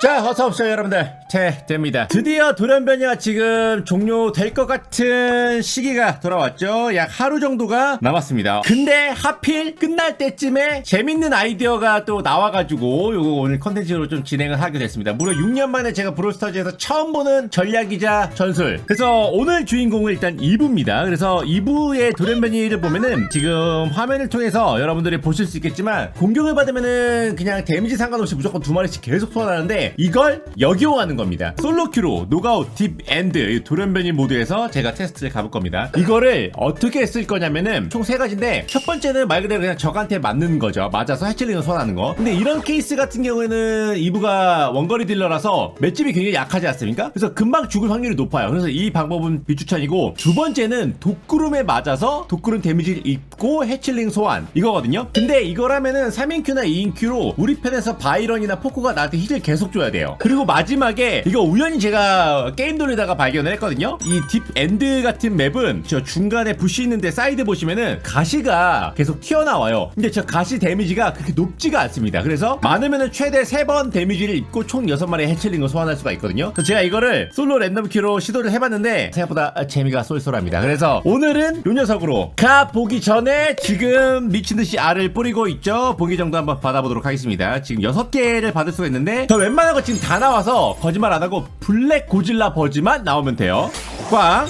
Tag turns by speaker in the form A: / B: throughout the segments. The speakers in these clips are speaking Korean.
A: 자, 어서오세요, 여러분들. 태됩니다. 드디어 돌연변이가 지금 종료될 것 같은 시기가 돌아왔죠. 약 하루 정도가 남았습니다. 근데 하필 끝날 때쯤에 재밌는 아이디어가 또 나와가지고 요거 오늘 컨텐츠로 좀 진행을 하게 됐습니다. 무려 6년 만에 제가 브롤스타즈에서 처음 보는 전략이자 전술. 그래서 오늘 주인공은 일단 2부입니다. 그래서 2부의 돌연변이를 보면은 지금 화면을 통해서 여러분들이 보실 수 있겠지만 공격을 받으면은 그냥 데미지 상관없이 무조건 두 마리씩 계속 소환하는데 이걸 역이용하는 겁니다. 솔로 큐로 노가웃 딥 엔드 이 돌연변이 모드에서 제가 테스트를 가볼 겁니다. 이거를 어떻게 쓸 거냐면은 총 세 가지인데 첫 번째는 말 그대로 그냥 적한테 맞는 거죠. 맞아서 해칠링을 소환하는 거. 근데 이런 케이스 같은 경우에는 이부가 원거리 딜러라서 맷집이 굉장히 약하지 않습니까? 그래서 금방 죽을 확률이 높아요. 그래서 이 방법은 비추천이고 두 번째는 독구름에 맞아서 독구름 데미지를 입고 해칠링 소환 이거거든요. 근데 이걸 하면은 3인 큐나 2인 큐로 우리 편에서 바이런이나 포코가 나한테 힐을 계속 줘야 돼요. 그리고 마지막에 이거 우연히 제가 게임 돌리다가 발견을 했거든요. 이 딥 엔드 같은 맵은 저 중간에 부시 있는데 사이드 보시면은 가시가 계속 튀어나와요. 근데 저 가시 데미지가 그렇게 높지가 않습니다. 그래서 많으면은 최대 3번 데미지를 입고 총 6마리의 해칠링을 소환할 수가 있거든요. 그래서 제가 이거를 솔로 랜덤 큐로 시도를 해봤는데 생각보다 재미가 쏠쏠합니다. 그래서 오늘은 요 녀석으로 가 보기 전에 지금 미친듯이 알을 뿌리고 있죠. 보기 정도 한번 받아보도록 하겠습니다. 지금 6개를 받을 수가 있는데 저 웬만한 거 지금 다 나와서 거짓말 안 하고 블랙 고질라 버즈만 나오면 돼요. 꽝.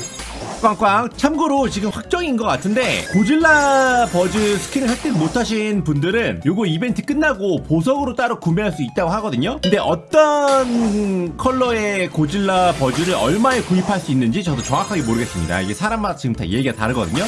A: 꽝꽝 참고로 지금 확정인 것 같은데 고질라 버즈 스킨을 할때 못하신 분들은 요거 이벤트 끝나고 보석으로 따로 구매할 수 있다고 하거든요 근데 어떤 컬러의 고질라 버즈를 얼마에 구입할 수 있는지 저도 정확하게 모르겠습니다 이게 사람마다 지금 다 얘기가 다르거든요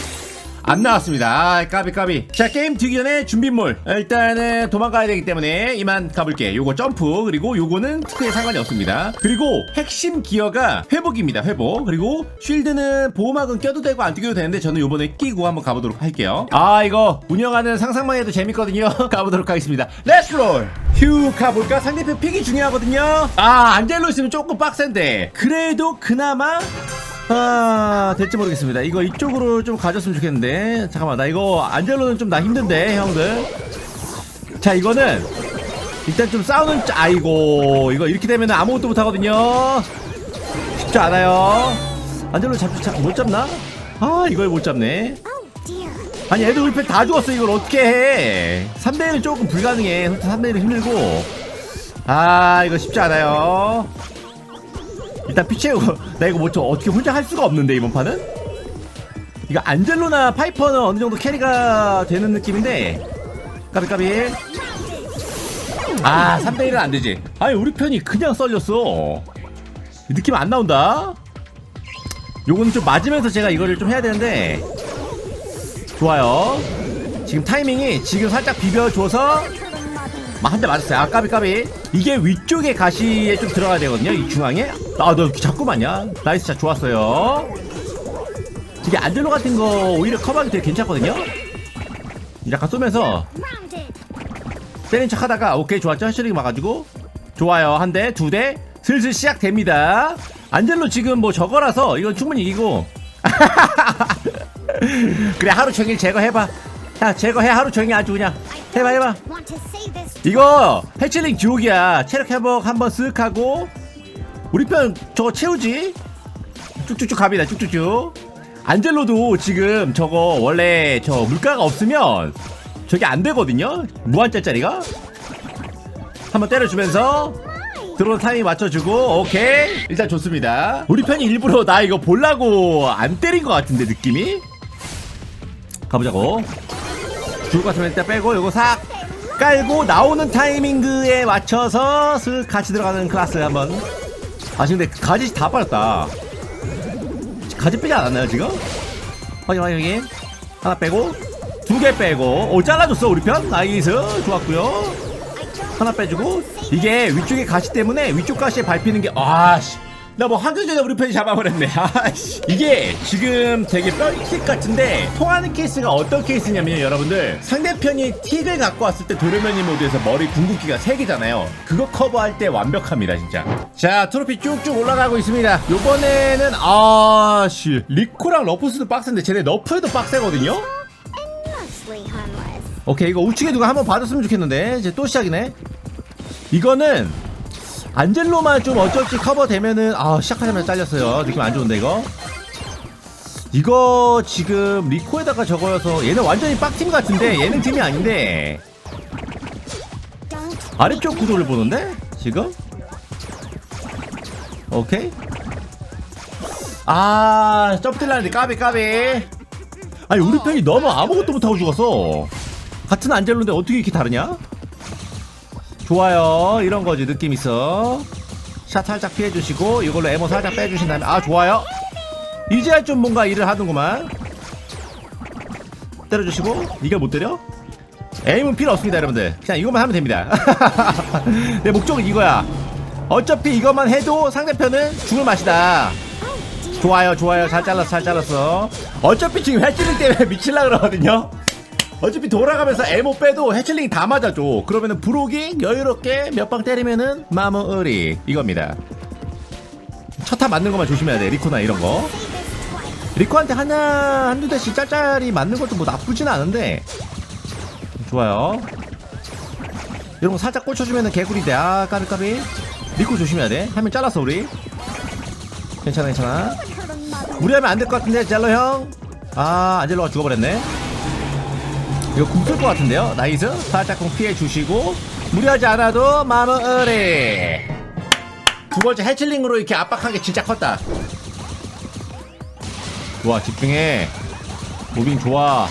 A: 안 나왔습니다. 아, 까비 까비. 자 게임 뒤기 전에 준비물. 일단은 도망가야 되기 때문에 이만 가볼게. 요거 점프 그리고 요거는 크게 상관이 없습니다. 그리고 핵심 기어가 회복입니다. 회복. 그리고 쉴드는 보호막은 껴도 되고 안 껴도 되는데 저는 요번에 끼고 한번 가보도록 할게요. 아 이거 운영하는 상상만 해도 재밌거든요. 가보도록 하겠습니다. 렛츠 롤. 휴 가볼까? 상대편 픽이 중요하거든요. 아 안젤로 있으면 조금 빡센데 그래도 그나마 아 될지 모르겠습니다. 이거 이쪽으로 좀 가졌으면 좋겠는데. 잠깐만 나 이거 안젤로는 좀 나 힘든데 형들. 자 이거는 일단 좀 싸우는 짜- 아이고 이거 이렇게 되면 아무것도 못하거든요. 쉽지 않아요. 안젤로 잡, 잡, 못 잡나? 아 이걸 못 잡네. 아니 애들 우리 편다 죽었어 이걸 어떻게 해? 3대1은 조금 불가능해. 3대1은 힘들고. 아 이거 쉽지 않아요 일단 피 채우고. 나 이거 뭐저 어떻게 혼자 할 수가 없는데 이번 판은? 이거 안젤로나 파이퍼는 어느 정도 캐리가 되는 느낌인데. 까비 까비. 아 3대1은 안 되지. 아니 우리 편이 그냥 썰렸어. 이 느낌 안 나온다. 요거는 좀 맞으면서 제가 이거를 좀 해야 되는데. 좋아요. 지금 타이밍이 지금 살짝 비벼줘서 한 대 맞았어요. 아, 까비, 까비. 이게 위쪽에 가시에 좀 들어가야 되거든요. 이 중앙에. 아, 너 자꾸 맞냐? 나이스 샷 좋았어요. 이게 안젤로 같은 거 오히려 커버하기 되게 괜찮거든요. 약간 쏘면서 때린 척 하다가 오케이 좋았죠. 해셔링 막아주고. 좋아요. 한 대, 두 대. 슬슬 시작됩니다. 안젤로 지금 뭐 저거라서 이건 충분히 이기고. 그래, 하루 종일 제거해봐. 야, 제거해. 하루 종일 아주 그냥. 해봐, 해봐. 이거 해칠링 지옥이야. 체력 회복 한번 쓱 하고. 우리 편 저거 채우지? 쭉쭉쭉 갑니다 쭉쭉쭉. 안젤로도 지금 저거 원래 저 물가가 없으면 저게 안 되거든요? 무한짜짜리가? 한번 때려주면서 들어온 타이밍 맞춰주고 오케이. 일단 좋습니다. 우리 편이 일부러 나 이거 볼라고 안 때린 것 같은데 느낌이? 가보자고 죽을 것 같으면 일단 빼고 요거 싹 깔고 나오는 타이밍에 맞춰서 슥 같이 들어가는 클래스 한번. 아 근데 가지 다 빠졌다. 가지 빼지 않았나요 지금? 확인 확인. 하나 빼고 두 개 빼고. 오 잘라줬어 우리 편? 나이스. 좋았고요. 하나 빼주고 이게 위쪽에 가시 때문에 위쪽 가시에 밟히는 게 아씨 나 뭐 한글 전에 우리 편이 잡아버렸네. 아씨. 이게 지금 되게 뻘킥 같은데 통하는 케이스가 어떤 케이스냐면요 여러분들. 상대편이 틱을 갖고 왔을 때 도르면이 모드에서 머리 궁극기가 3개잖아요. 그거 커버할 때 완벽합니다 진짜. 자 트로피 쭉쭉 올라가고 있습니다. 요번에는 아씨. 리코랑 러프스도 빡센데 쟤네 너프에도 빡세거든요? 오케이 이거 우측에 누가 한번 봐줬으면 좋겠는데. 이제 또 시작이네. 이거는 안젤로만 좀 어쩔지 커버되면은 아 시작하자마자 잘렸어요. 느낌 안 좋은데 이거? 이거 지금 리코에다가 적어서 얘는 완전히 빡팀 같은데? 얘는 팀이 아닌데. 아래쪽 구도를 보는데? 지금? 오케이. 아 점프 뛸라는데 까비 까비. 아니 우리 편이 너무 아무것도 못하고 죽었어. 같은 안젤로인데 어떻게 이렇게 다르냐 좋아요. 이런 거지 느낌 있어. 샷 살짝 피해주시고 이걸로 에모 살짝 빼주신 다음에 아 좋아요. 이제야 좀 뭔가 일을 하는구만. 때려주시고 이걸 못 때려? 에임은 필요 없습니다 여러분들. 그냥 이것만 하면 됩니다. 내 목적은 이거야. 어차피 이것만 해도 상대편은 죽을 맛이다. 좋아요 좋아요. 잘 잘랐어 잘 잘랐어. 어차피 지금 해치링 때문에 미칠라 그러거든요 어차피 돌아가면서 에모 빼도 해칠링이 다 맞아줘. 그러면은 브록이 여유롭게 몇 방 때리면은 마무리. 이겁니다. 첫타 맞는 것만 조심해야 돼 리코나 이런 거. 리코한테 하나 한두 대씩 짤짤이 맞는 것도 뭐 나쁘진 않은데. 좋아요. 이런 거 살짝 꽂혀주면은 개구리 돼 아 까비 까비. 리코 조심해야 돼. 하면 잘랐어 우리. 괜찮아 괜찮아. 무리하면 안 될 것 같은데 젤로 형 아 안젤로가 죽어버렸네 이거 궁쓸 것 같은데요? 나이스. 살짝 궁 피해 주시고 무리하지 않아도 마무리 두 번째 해칠링으로 이렇게 압박한 게 진짜 컸다. 좋아 집중해. 무빙 좋아.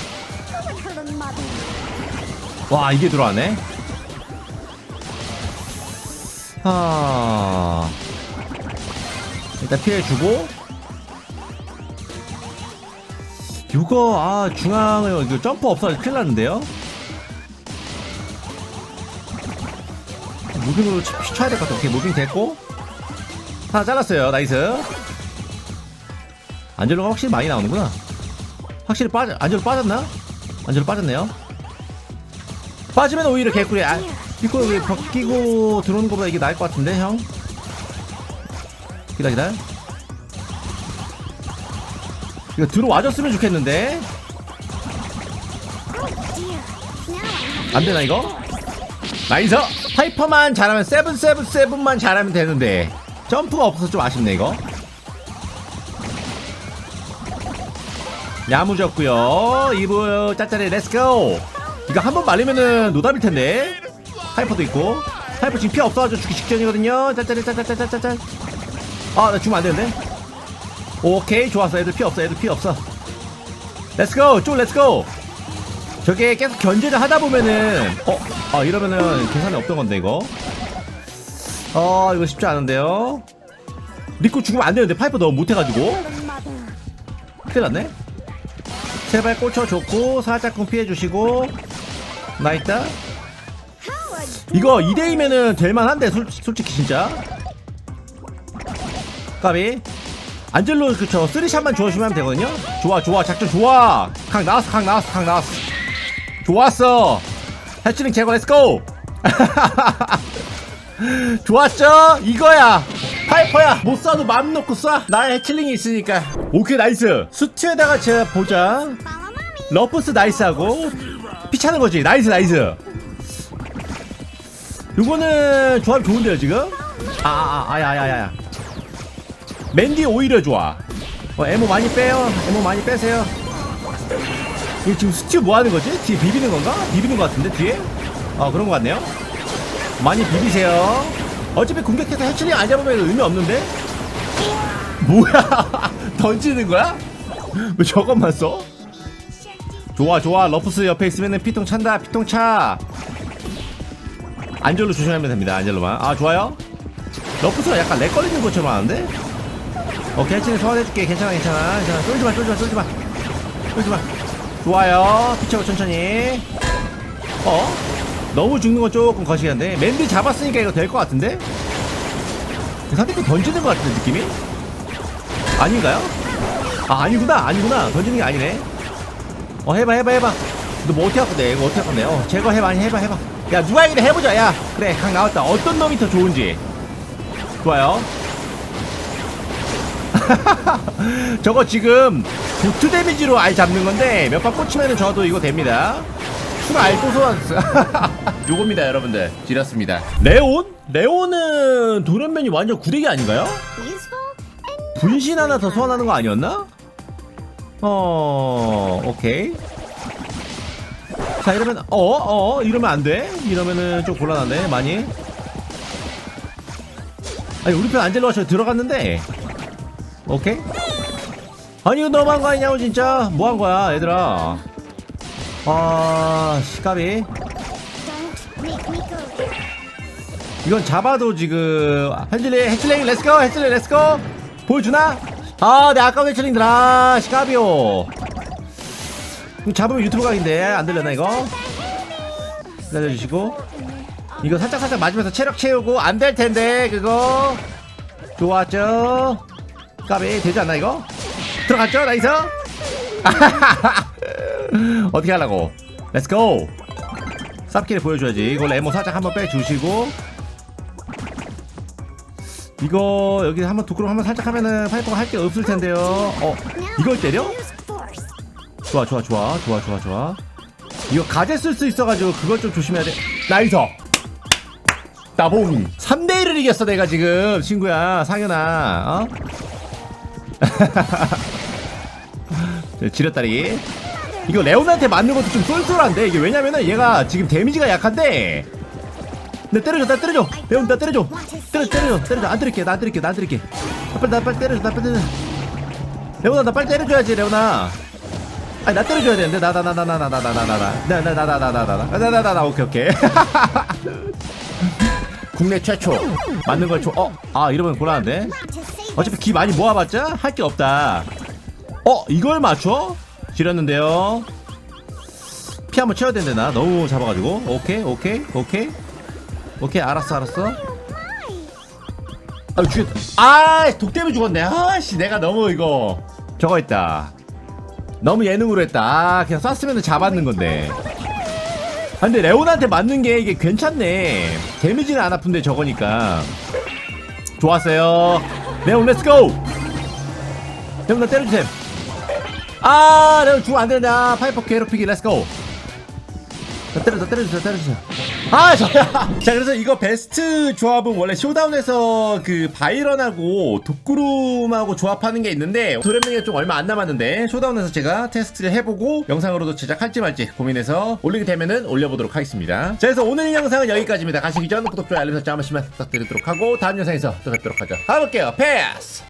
A: 와 이게 들어왔네. 하. 일단 피해주고 이거 아 중앙을 이거 점프 없어서 큰일 났는데요? 무빙으로 치- 쳐야 될 것 같아. 오케이 무빙 됐고. 하나 잘랐어요. 나이스. 안젤로가 확실히 많이 나오는구나. 확실히 빠져 안젤로 빠졌나? 안젤로 빠졌네요. 빠지면 오히려 개꿀이 아 이거 왜 벗기고 들어오는 것보다 이게 나을 것 같은데 형? 기다 기다 이거 들어와줬으면 좋겠는데? 안 되나 이거? 나이스! 하이퍼만 잘하면 세븐 세븐 세븐만 잘하면 되는데 점프가 없어서 좀 아쉽네 이거. 야무졌고요. 이브 짜짜리 렛츠고 이거 한 번 말리면은 노답일 텐데. 하이퍼도 있고. 하이퍼 지금 피 없어가지고 죽기 직전이거든요. 짜짜리 짜짜짜짜짜 아나 죽으면 안 되는데 오케이 좋았어. 애들 피 없어 애들 피 없어. 렛츠고 쪼 렛츠고 저게 계속 견제를 하다 보면은 어? 아 이러면은 계산이 없던 건데 이거? 어 이거 쉽지 않은데요? 리코 죽으면 안 되는데 파이퍼 너무 못해가지고. 큰일 났네. 제발 꽂혀줬고 살짝쿵 피해주시고. 나 있다. 이거 2대2면은 될만한데 솔, 솔직히 진짜. 까비 안젤로 그쵸? 쓰리샷만 주어주면 하면 되거든요? 좋아 좋아. 작전 좋아. 강 나왔어 강 나왔어 강 나왔어. 좋았어. 해치링 제거 렛츠고 좋았죠? 이거야. 파이퍼야. 못 쏴도 마음 놓고 쏴. 나의 해칠링이 있으니까. 오케이 나이스. 수트에다가 제가 보자. 러프스 나이스하고 피차는 거지. 나이스 나이스. 요거는 조합 좋은데요 지금? 아아 아야야야 맨디 오히려 좋아. 어, 에모 많이 빼요. 에모 많이 빼세요. 이거 지금 스튜 뭐 하는 거지? 뒤에 비비는 건가? 비비는 것 같은데 뒤에? 어 그런 것 같네요. 많이 비비세요. 어차피 공격해서 해치링 안 잡으면 의미 없는데? 뭐야? 던지는 거야? 왜 저것만 써? 좋아 좋아. 러프스 옆에 있으면 피통 찬다. 피통 차. 안젤로 조심하면 됩니다. 안젤로만. 아 좋아요. 러프스가 약간 렉 걸리는 것처럼 하는데 오케이 해치링 소환해줄게. 괜찮아 괜찮아. 괜찮아. 쫄지마 쫄지마 쫄지마. 쫄지마. 좋아요. 피쳐고 천천히. 어? 너무 죽는 건 조금 거시기한데? 맨디 잡았으니까 이거 될 것 같은데? 상대편 던지는 것 같은데 느낌이? 아닌가요? 아 아니구나 아니구나. 던지는 게 아니네. 어 해봐 해봐 해봐. 너 뭐 어떻게 할 건데? 이거 어떻게 할 건데 어 제거 해봐 아니 해봐 해봐. 야 누가 이기래 해보자. 야 그래 강 나왔다. 어떤 놈이 더 좋은지. 좋아요 저거 지금 도트 데미지로 아예 잡는 건데 몇방 꽂히면은 저도 이거 됩니다. 프라이 또 쏘았어 요겁니다 여러분들. 지렸습니다. 레온? 레온은 돌연변이 완전 구대기 아닌가요? 분신 하나 더 소환하는 거 아니었나? 어 오케이. 자 이러면 어 어 이러면 안 돼? 이러면은 좀 곤란하네 많이. 아니 우리 편 안젤로가 저 들어갔는데 오케이? 아니 이거 거 아니냐고 진짜? 뭐 한 거야 얘들아? 아 시까비. 이건 잡아도 지금 헨즐리 해슬링 렛츠고 해슬링 렛츠고 보여주나? 아 내 아까운 해슬링들 아 시까비오. 이거 잡으면 유튜브 각인데 안 들렸나 이거? 기다려주시고. 이거 살짝 살짝 맞으면서 체력 채우고 안 될 텐데 그거. 좋았죠? 까비 되지 않나 이거? 들어갔죠 나이스? 어떻게 하려고? 렛츠고 쌉기를 보여줘야지 이거 레모 살짝 한번 빼주시고 이거 여기 한번 두꾸럼 한번 살짝 하면은 파이퍼가 할 게 없을 텐데요 어 이걸 때려? 좋아 좋아 좋아 좋아 좋아 좋아 이거 가재 쓸 수 있어가지고 그걸 좀 조심해야 돼 나이스 따봉 3대1을 이겼어 내가 지금 친구야 상현아 어? 저 지렸다리 이거 레오나한테 맞는 것도 좀 쏠쏠한데 이게 왜냐면은 얘가 지금 데미지가 약한데 내 때려줘 나 때려줘 레온 나 때려줘 때려 때려줘 때려줘 안 때릴게 나 안 때릴게 나 안 때릴게 나 빨리 나 빨리 때려줘 나 빨리 때려 레오나 나 빨리 때려줘야지 레오나 아니 나 때려줘야 되는데 나나 나 나 나 나 나 나 나 나 나 나 나 나 나 나 나 나 나 오케이 오케이 국내 최초 맞는 걸 줘. 어? 아 이러면 곤란한데 어차피 기 많이 모아봤자 할 게 없다. 어? 이걸 맞춰? 지렸는데요. 피 한번 채워야 된대 나? 너무 잡아가지고. 오케이 오케이 오케이. 오케이 알았어 알았어. 아 죽였다 아독 때문에 죽었네. 아씨 내가 너무 이거 저거 했다. 너무 예능으로 했다. 아 그냥 쐈으면 잡았는 건데. 아, 근데 레온한테 맞는 게 이게 괜찮네. 데미지는 안 아픈데 저거니까. 좋았어요 레온 렛츠고 레온 나 때려주셈. 아 레온 죽으면 안되냐 파이퍼 괴롭히기. 렛츠고 나 때려 나 때려주세요 때려주세요 아 저야 자 그래서 이거 베스트 조합은 원래 쇼다운에서 그 바이런하고 독구름하고 조합하는 게 있는데 도련명이 좀 얼마 안 남았는데 쇼다운에서 제가 테스트를 해보고 영상으로도 제작할지 말지 고민해서 올리게 되면은 올려보도록 하겠습니다. 자 그래서 오늘 영상은 여기까지입니다. 가시기 전 구독 좋아요 알림 설정 한 번씩만 부탁드리도록 하고 다음 영상에서 또 뵙도록 하죠. 가볼게요. 패스